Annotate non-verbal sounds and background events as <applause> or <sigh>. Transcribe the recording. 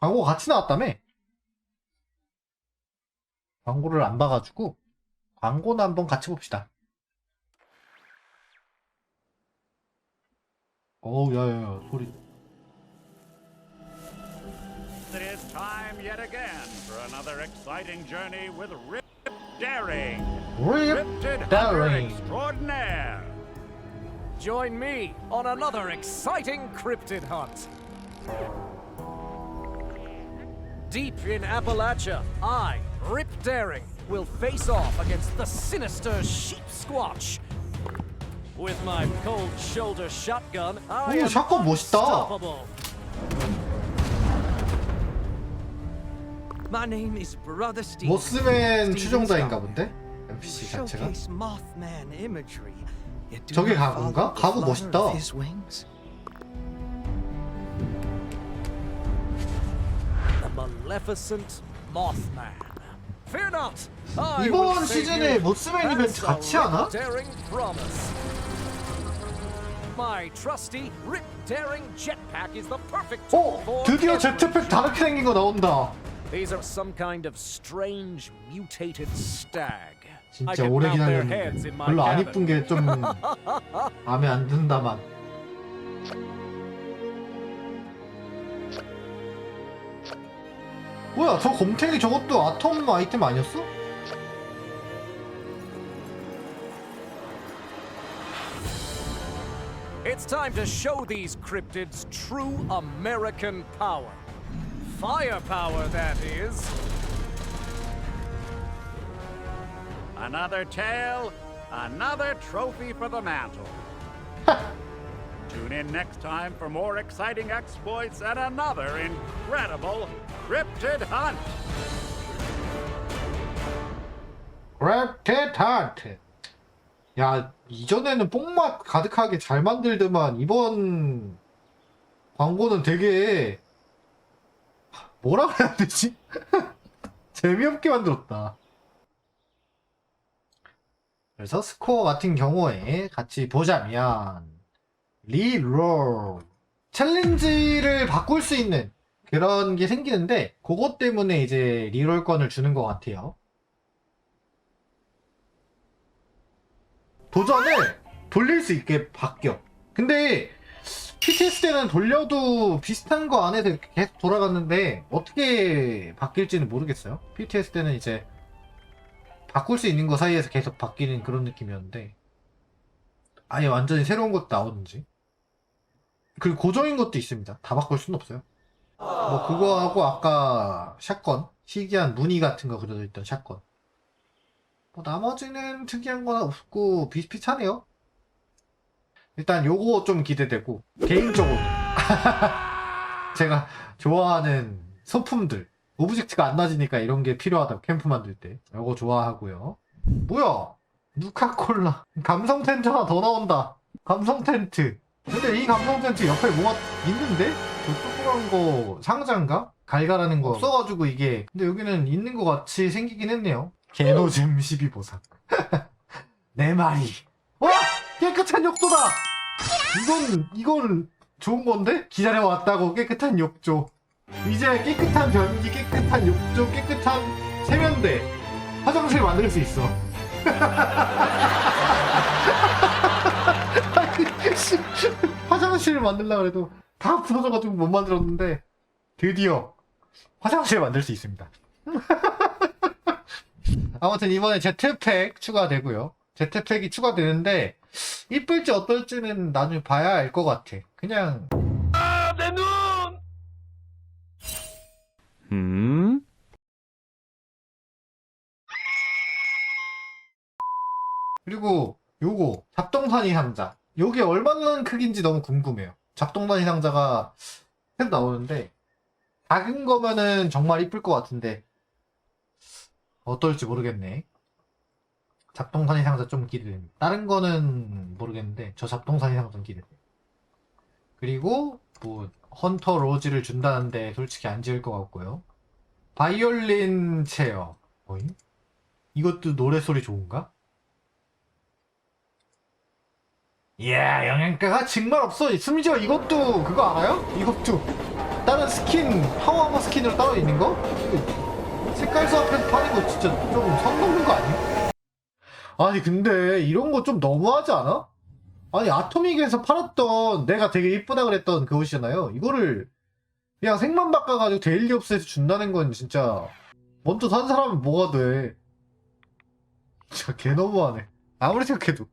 광고 같이 나왔다며? 광고를 안 봐가지고 광고나 한번 같이 봅시다. 어우 야야야 소리 It is time yet again for another exciting journey with Rip Daring, Hunter Daring Extraordinaire. Join me on another exciting cryptid hunt. Deep in Appalachia, I, Rip Daring, will face off against the sinister Sheep Squatch. With my cold shoulder shotgun, I 오, am 샷건 멋있다. unstoppable. My name is Brother Steve. 모스맨 추종자인가. 본데? NPC 자체가 Showcase Mothman imagery. yet do 저게 not 가구인가? follow the 가구 flutter 멋있다. of his wings. Maleficent Mothman. Fear not. I 이번 will save 시즌에 you. 모스맨 이벤트 같이 하나? Daring promise. My trusty Rip Daring jetpack is the perfect tool 어? for 드디어 every 제트팩 다르게 생긴 거 나온다 These are some kind of strange mutated stag. I 진짜 can 오래 mount their heads 기다렸는데 in my 별로 안 cabin. 이쁜 게 좀 마음에 안 든다만 뭐야 저 곰탱이 저것도 아톰 아이템 아니었어? It's time to show these cryptids true American power. Firepower, that is. Another tale, another trophy for the mantle. Tune in next time for more exciting exploits and another incredible cryptid hunt. 그랩테 타트 야 이전에는 뽕맛 가득하게 잘 만들더만 이번 광고는 되게 뭐라 그래야 되지? 재미없게 만들었다 그래서 스코어 같은 경우에 같이 보자면 리롤 챌린지를 바꿀 수 있는 그런 게 생기는데 그것 때문에 이제 리롤권을 주는 것 같아요 도전을 돌릴 수 있게 바뀌어. 근데 PTS 때는 돌려도 비슷한 거 안에서 계속 돌아갔는데 어떻게 바뀔지는 모르겠어요. PTS 때는 이제 바꿀 수 있는 거 사이에서 계속 바뀌는 그런 느낌이었는데 아예 완전히 새로운 것도 나오는지 그리고 고정인 것도 있습니다. 다 바꿀 수는 없어요. 뭐 그거하고 아까 샷건 희귀한 무늬 같은 거 그려져 있던 샷건 뭐 나머지는 특이한 건 없고 비슷비슷하네요. 일단 요거 좀 기대되고 개인적으로 <laughs> 제가 좋아하는 소품들 오브젝트가 안 나지니까 이런 게 필요하다 캠프 만들 때 요거 좋아하고요. 뭐야 누카콜라 감성 텐트 하나 더 나온다. 감성 텐트. 근데 이 감성 텐트 옆에 뭐가 있는데? 저 조그만 거 상자인가? 갈갈하는 거 없어가지고 이게 근데 여기는 있는 것 같이 생기긴 했네요. 개노잼 12보상. 네 마리. 와! 깨끗한 욕조다! 이건, 이건 좋은 건데? 기다려왔다고 깨끗한 욕조. 이제 깨끗한 변기, 깨끗한 욕조, 깨끗한 세면대. 화장실 만들 수 있어. <laughs> 씨, 화장실 만들려고 해도 다 부서져가지고 못 만들었는데 드디어 화장실 만들 수 있습니다. <laughs> 아무튼 이번에 제트팩 추가되고요. 제트팩이 추가되는데 이쁠지 어떨지는 나중에 봐야 알 것 같아. 그냥 음? 그리고 요거 잡동사니 상자. 요게 얼마나 크긴지 너무 궁금해요. 잡동사니 상자가 새로 나오는데 작은 거면은 정말 이쁠 것 같은데 어떨지 모르겠네. 잡동사니 상자 좀 기대됩니다. 다른 거는 모르겠는데 저 잡동사니 상자 좀 기대돼. 그리고 뭐 헌터 로지를 준다는데 솔직히 안 지을 것 같고요. 바이올린 체어. 뭐이? 이것도 노래 소리 좋은가? 이야 영양가가 정말 없어 심지어 이것도 그거 알아요? 이것도 다른 스킨 파워아머 스킨으로 따로 있는 거? 색깔 수합해서 파는 거 진짜 좀선 넘는 거 아니야? 아니 근데 이런 거 좀 너무하지 않아? 아니 아토믹에서 팔았던 내가 되게 이쁘다 그랬던 그 옷이잖아요 이거를 그냥 색만 바꿔가지고 데일리 옵스에서 준다는 건 진짜 먼저 산 사람은 뭐가 돼 진짜 개 너무하네 아무리 생각해도